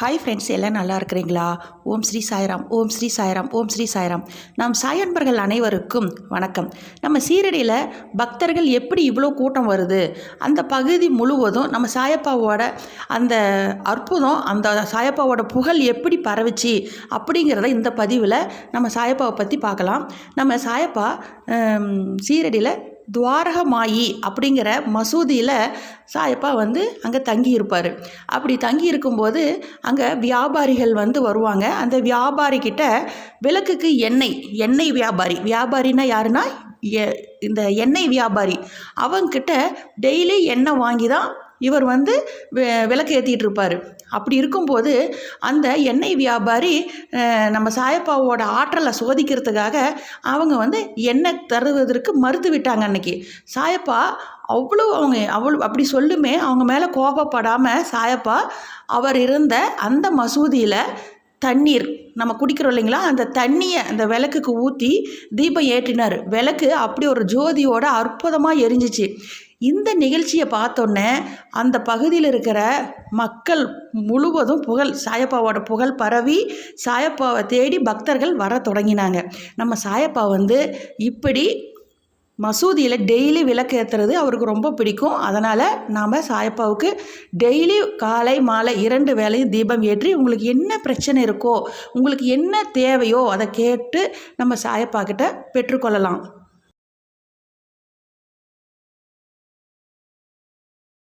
Hi friends எல்லாம் நல்லா இருக்கிறீங்களா? ஓம் ஸ்ரீ சாய்ராம் ஓம் ஸ்ரீ சாய்ராம் ஓம் ஸ்ரீ சாய்ராம். நம் சாயன்பர்கள் அனைவருக்கும் வணக்கம். நம்ம சீரடியில் பக்தர்கள் எப்படி இவ்வளோ கூட்டம் வருது? அந்த பகுதி முழுவதும் நம்ம சாயப்பாவோட அந்த அற்புதம் அந்த சாயப்பாவோட புகழ் எப்படி பரவிச்சு அப்படிங்கிறத இந்த பதிவில் நம்ம சாயப்பாவை பற்றி பார்க்கலாம். நம்ம சாயப்பா சீரடியில் துவாரகமாயி அப்படிங்கிற மசூதியில் சாயப்பா வந்து அங்கே தங்கி இருப்பார் அப்படி தங்கி இருக்கும்போது அங்கே வியாபாரிகள் வந்து வருவாங்க. அந்த வியாபாரிக்கிட்ட விளக்குக்கு எண்ணெய் எண்ணெய் வியாபாரி. வியாபாரின்னா யாருன்னா எ- இந்த எண்ணெய் வியாபாரி. அவங்கிட்ட டெய்லி எண்ணெய் வாங்கி தான் இவர் வந்து விளக்கு ஏற்றிட்டு இருப்பார் அப்படி இருக்கும்போது அந்த எண்ணெய் வியாபாரி நம்ம சாயப்பாவோட ஆற்றலை சோதிக்கிறதுக்காக அவங்க வந்து எண்ணெய் தருவதற்கு மறுத்து விட்டாங்க அன்னைக்கு. சாயப்பா அவ்வளோ அவங்க அவ்வளோ அப்படி சொல்லுமே அவங்க மேலே கோபப்படாமல் சாயப்பா அவர் இருந்த அந்த மசூதியில் தண்ணீர் நம்ம குடிக்கிறோம் இல்லைங்களா? அந்த தண்ணியை அந்த விளக்குக்கு ஊற்றி தீபம் ஏற்றினார். விளக்கு அப்படி ஒரு ஜோதியோட அற்புதமாக எரிஞ்சிச்சு. இந்த நிகழ்ச்சியை பார்த்தோன்னே அந்த பகுதியில் இருக்கிற மக்கள் முழுவதும் புகழ் சாயப்பாவோட புகழ் பரவி சாயப்பாவை தேடி பக்தர்கள் வர தொடங்கினாங்க. நம்ம சாயப்பா வந்து இப்படி மசூதியில் டெய்லி விளக்கு ஏற்றுறது அவருக்கு ரொம்ப பிடிக்கும். அதனால் நாம் சாயப்பாவுக்கு டெய்லி காலை மாலை இரண்டு வேளையும் தீபம் ஏற்றி உங்களுக்கு என்ன பிரச்சனை இருக்கோ உங்களுக்கு என்ன தேவையோ அதை கேட்டு நம்ம சாயப்பா கிட்ட பெற்றுக்கொள்ளலாம்.